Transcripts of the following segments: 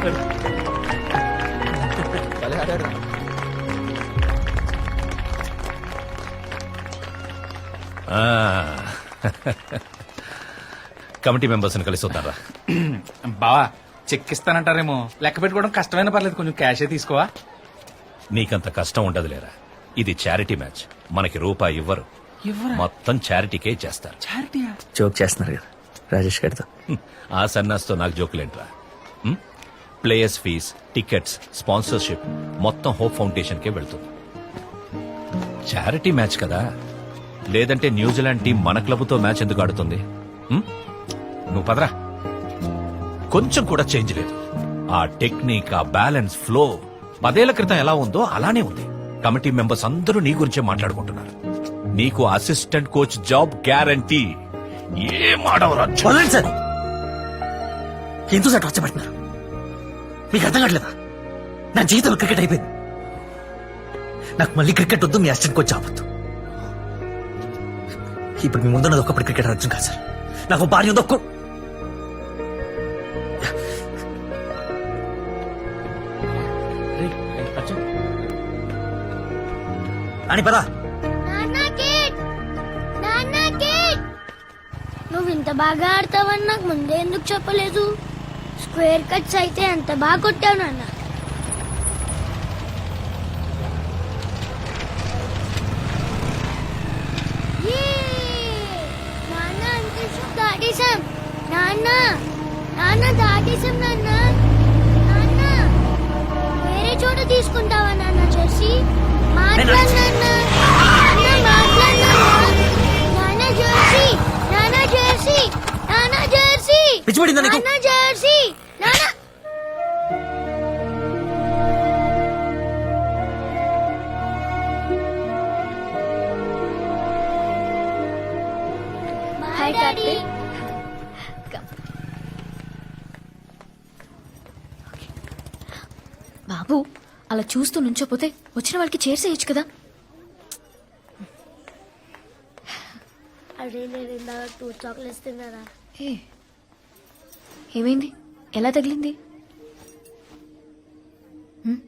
Committee మెంబర్స్ని కలిసి వద్దారా బావా చెక్ ఇస్తానంటారేమో లెక్క పెట్టుకోవడం కష్టమైన పర్లేదు కొంచెం క్యాషే తీసుకోవా? నీకంత కష్టం ఉండదులేరా. ఇది చారిటీ మ్యాచ్ మనకి రూపాయి ఇవ్వరు. ఇవ్వరా? మొత్తం చారిటీకే చేస్తారు. చారిటీయా జోక్ చేస్తున్నారు కదా రాజేష్ గారితో. ఆ సన్నాస్తో నాకు జోకులేంట్రా? ప్లేయర్స్ ఫీజ్ టికెట్స్ స్పాన్సర్షిప్ మొత్తం హోప్ ఫౌండేషన్కే వెళ్తుంది. చారిటీ మ్యాచ్ కదా. లేదంటే న్యూజిలాండ్ టీం మన క్లబ్తో మ్యాచ్ ఎందుకు ఆడుతుంది? నువ్వు పదరా. కొంచెం కూడా చేంజ్ లేదు. ఆ టెక్నిక్ ఆ బ్యాలెన్స్ ఫ్లో పదేళ్ళ క్రితం ఎలా ఉందో అలానే ఉంది. కమిటీ మెంబర్స్ అందరూ నీ గురించే మాట్లాడుకుంటున్నారు. నీకు అసిస్టెంట్ కోచ్ జాబ్ గ్యారంటీ. ఏం ఆడవరా? వదలండి సార్! ఎందుకు సార్ టార్చర్ పెడుతున్నారు? మీకు అర్థం కావట్లేదా? నా జీవితంలో క్రికెట్ అయిపోయింది. నాకు మళ్ళీ క్రికెట్ వద్దు మీ అసిస్టెంట్ కోచ్ జాబ్ ఇప్పుడు మీ ముందున్నది ఒకప్పుడు క్రికెట్ అర్జున్ కాదు సార్. నాకు భార్య దొక్కు అని పదా. నువ్వు ఇంత బాగా ఆడతావని నాకు ముందే ఎందుకు చెప్పలేదు? స్క్వేర్ కట్స్ అయితే అంత బాగా కొట్టావు నాన్న! నాన్న అంతరిక్షం దాటేశాం. నాన్న నాన్న దాటేశాం నాన్న. నాన్న వేరే చోట తీసుకుంటావా నాన్న జెర్సీ? మాట్లాడు నాన్న. నాన్న మాట్లాడు నాన్న. నాన్న జెర్సీ. బాబు అలా చూస్తూ నుంచోపోతే వచ్చిన వాళ్ళకి చేర్చేయచ్చు కదా? అరే నేను ఇందాక టూ చాక్లెట్స్ తిన్నారా ఏ ఏమైంది? ఎలా తగిలింది? హ్మ్?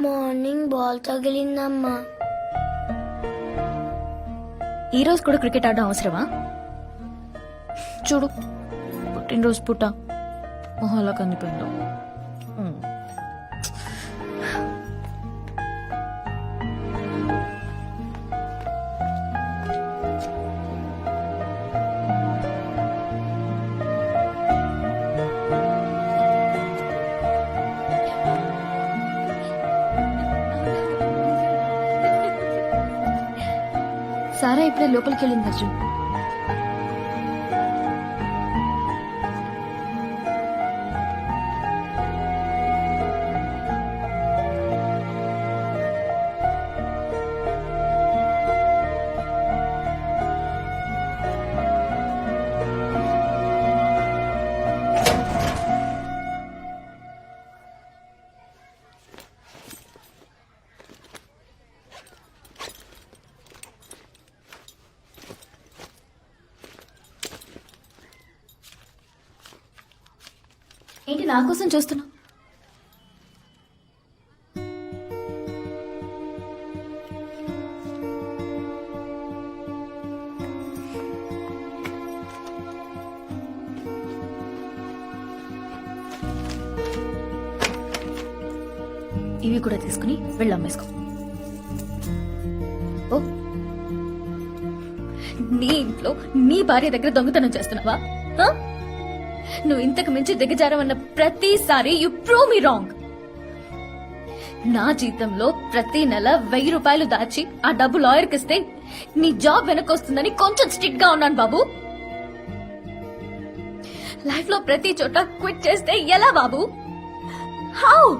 మార్నింగ్ బాల్ తగిలిందమ్మా. ఈ రోజు కూడా క్రికెట్ ఆడడం అవసరమా? చూడు పుట్టినరోజు పుట్ట మొహంలో కందిపోయిందో హ్మ్. సారా ఇప్పుడే లోపలికి వెళ్ళింది అర్జున్ నా కోసం చూస్తున్నావు ఇవి కూడా తీసుకుని వెళ్ళి అమ్మేసుకో. ఓ. నీ ఇంట్లో నీ భార్య దగ్గర దొంగతనం చేస్తున్నావా? ఆ? నువ్వు ఇంతకు మించి దిగజారమన్న ప్రతిసారి యు ప్రూవ్ మీ రాంగ్ నా జీతంలో ప్రతి నెల వెయ్యి రూపాయలు దాచి ఆ డబ్బు లాయర్కి ఇస్తే నీ జాబ్ వెనకొస్తుందని కొంచెం స్ట్రిక్ట్గా ఉన్నాను బాబు. లైఫ్లో ప్రతి చోట క్విట్ చేస్తే ఎలా బాబు? హౌ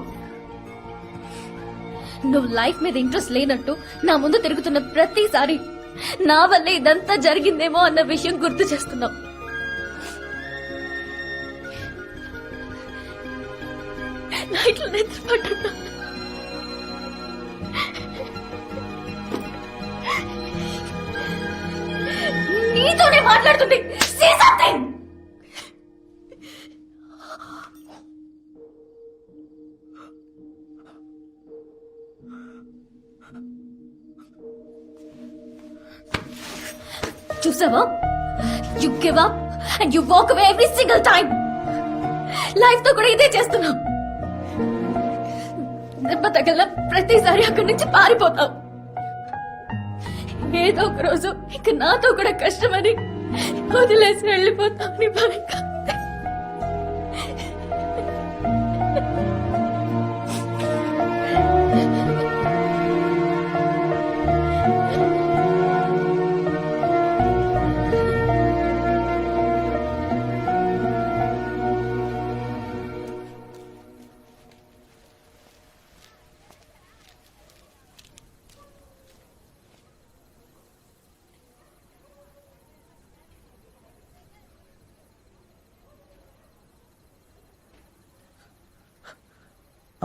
నువ్వు లైఫ్ మీద ఇంట్రెస్ట్ లేనట్టు నా ముందు తిరుగుతున్న ప్రతిసారి నా వల్లే ఇదంతా జరిగిందేమో అన్న విషయం గుర్తు చేస్తున్నావు. నైట్లో నిద్ర పట్టున్నా నీతోనే మాట్లాడుతుంది సీ సంథింగ్ చూసావా? You give up and you walk away every single time లైఫ్తో కూడా ఇదే చేస్తున్నావు. దెబ్బ తగిలిన ప్రతిసారి అక్కడి నుంచి పారిపోతావు. ఏదో ఒక రోజు ఇక నాతో కూడా కష్టమని వదిలేసి వెళ్ళిపోతావు నీ భయం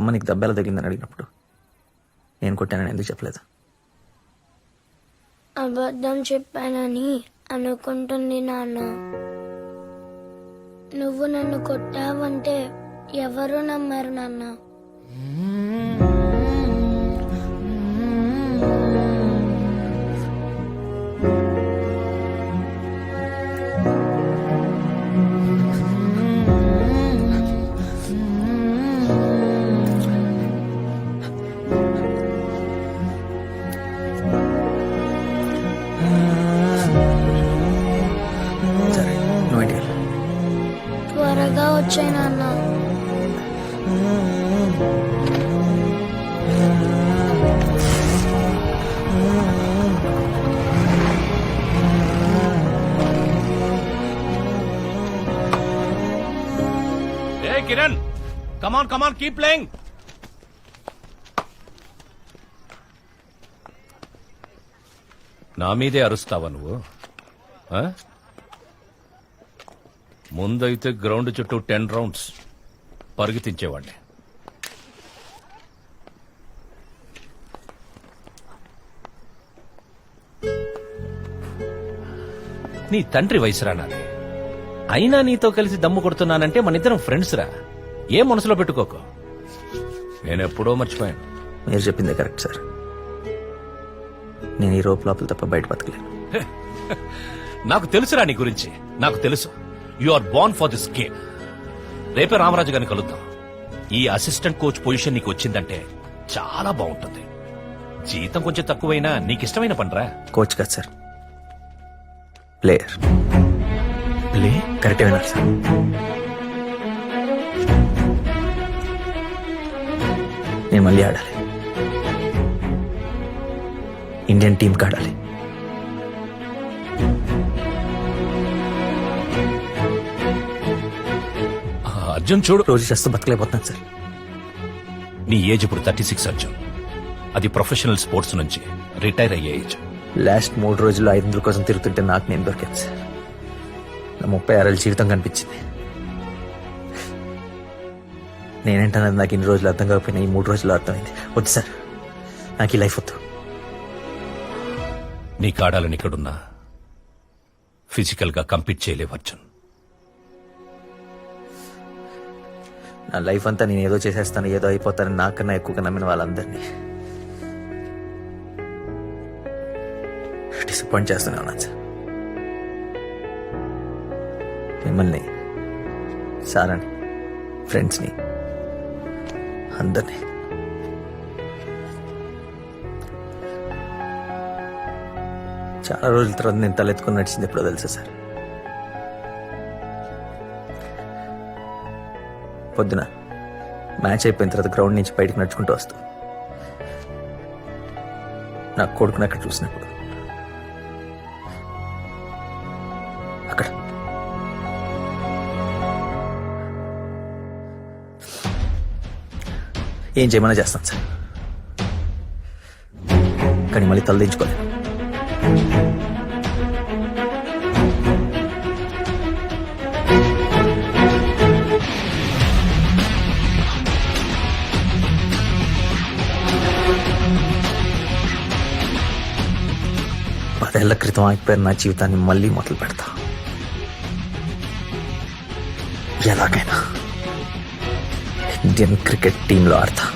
అమ్మ నీకు దెబ్బెలా తగిలిందని అడిగినప్పుడు నేను కొట్టానని ఎందుకు చెప్పలేదు? అబద్ధం చెప్పానని అనుకుంటుంది నాన్న. నువ్వు నన్ను కొట్టావంటే ఎవరు నమ్మరు నాన్న? వచ్చాయి నాన్న ఏ Kiran come on come on keep playing నా మీదే అరుస్తావా నువ్వు? ఆ? ముందైతే గ్రౌండ్ చుట్టూ టెన్ రౌండ్స్ పరిగెత్తించేవాడిని నీ తండ్రి వయసురా నాది అయినా నీతో కలిసి దమ్ము కొడుతున్నానంటే మన ఇద్దరం ఫ్రెండ్స్ రా. ఏం మనసులో పెట్టుకోకు. నేనెప్పుడో మర్చిపోయాను. మీరు చెప్పిందే కరెక్ట్ సార్. నేను ఈ రోప్ లోపల తప్ప బయట బతకలేను. నాకు తెలుసురా నీ గురించి. నాకు తెలుసు. You are born for this game రేపే రామరాజు గారిని కలుద్దాం. ఈ అసిస్టెంట్ కోచ్ పొజిషన్ నీకు వచ్చిందంటే చాలా బాగుంటుంది. జీతం కొంచెం తక్కువైనా నీకు ఇష్టమైన పనిరా? కోచ్ కాదు సార్ ప్లేయర్ ప్లే కరెక్టే విన్నారు సార్ నేను మళ్ళీ ఆడాలి. ఇండియన్ టీం ఆడాలి. అర్జున్ చూడు. రోజు చేస్తూ బతకలేకపోతున్నాను సార్. నీ ఏజ్ ఇప్పుడు థర్టీ సిక్స్ అర్జున్. అది ప్రొఫెషనల్ స్పోర్ట్స్ నుంచి రిటైర్ అయ్యే ఏజ్. లాస్ట్ మూడు రోజుల్లో ఐదు వందల కోసం తిరుగుతుంటే నాకు నేను దొరికాను సార్. నా ముప్పై ఆరేళ్ళ జీవితం కనిపించింది. నేనేంటన్నది నాకు ఇన్ని రోజులు అర్థం కాకపోయినా ఈ మూడు రోజులు అర్థమైంది. వద్దు సార్. నాకు ఈ లైఫ్ వద్దు. నీ కాడాలని ఇక్కడున్నా ఫిజికల్గా కంపీట్ చేయలేవు అర్జున్. నా లైఫ్ అంతా నేను ఏదో చేసేస్తాను ఏదో అయిపోతానని నాకన్నా ఎక్కువగా నమ్మిన వాళ్ళందరినీ డిసప్పాయింట్ చేస్తూనే ఉన్నాను సార్. మిమ్మల్ని సారని ఫ్రెండ్స్ని అందరినీ. చాలా రోజుల తర్వాత నేను తలెత్తుకుని నడిచింది ఎప్పుడో తెలుసా సార్? పొద్దున మ్యాచ్ అయిపోయిన తర్వాత గ్రౌండ్ నుంచి బయటకు నడుచుకుంటూ వస్తూ. నా కొడుకుని అక్కడ చూసినప్పుడు. అక్కడ. ఏం చేయమన్నా చేస్తాను సార్. కానీ మళ్ళీ తలదించుకోలేదు పదేళ్ళ క్రితం ఆగిపోయిన నా జీవితాన్ని మళ్ళీ మొదలు పెడతా. ఎలాగైనా ఇండియన్ క్రికెట్ టీంలో ఆడతా.